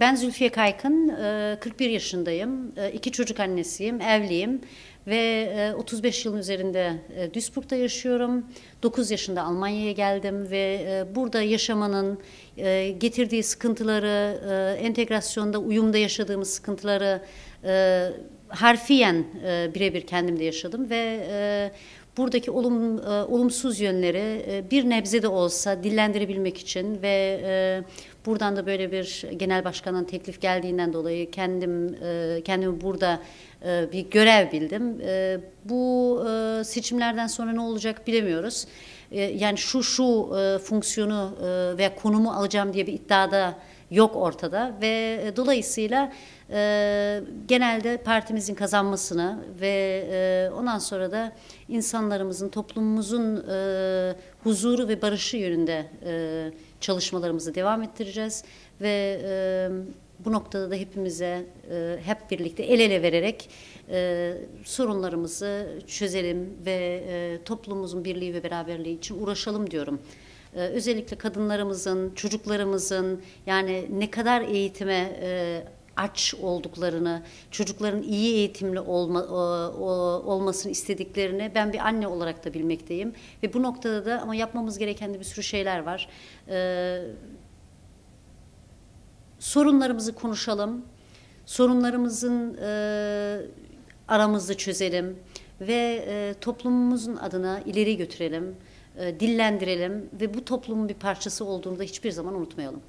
Ben Zülfiye Kaykın, 41 yaşındayım, iki çocuk annesiyim, evliyim ve 35 yılın üzerinde Duisburg'da yaşıyorum. 9 yaşında Almanya'ya geldim ve burada yaşamanın getirdiği sıkıntıları, entegrasyonda, uyumda yaşadığımız sıkıntıları harfiyen birebir kendimde yaşadım ve buradaki olum, e, olumsuz yönleri e, bir nebze de olsa dillendirebilmek için ve e, buradan da böyle bir genel başkanın teklif geldiğinden dolayı kendim e, kendimi burada e, bir görev bildim. E, bu e, seçimlerden sonra ne olacak bilemiyoruz. Yani şu şu fonksiyonu ve konumu alacağım diye bir iddiada yok ortada ve dolayısıyla genelde partimizin kazanmasını ve ondan sonra da insanlarımızın, toplumumuzun huzuru ve barışı yönünde çalışmalarımızı devam ettireceğiz ve e, bu noktada da hepimize e, hep birlikte el ele vererek e, sorunlarımızı çözelim ve e, toplumumuzun birliği ve beraberliği için uğraşalım diyorum. Ee, özellikle kadınlarımızın, çocuklarımızın yani ne kadar eğitime e, aç olduklarını, çocukların iyi eğitimli olma, o, olmasını istediklerini ben bir anne olarak da bilmekteyim. Ve bu noktada da ama yapmamız gereken de bir sürü şeyler var. Ee, sorunlarımızı konuşalım, sorunlarımızın e, aramızda çözelim ve e, toplumumuzun adına ileri götürelim. E, dillendirelim ve bu toplumun bir parçası olduğunu da hiçbir zaman unutmayalım.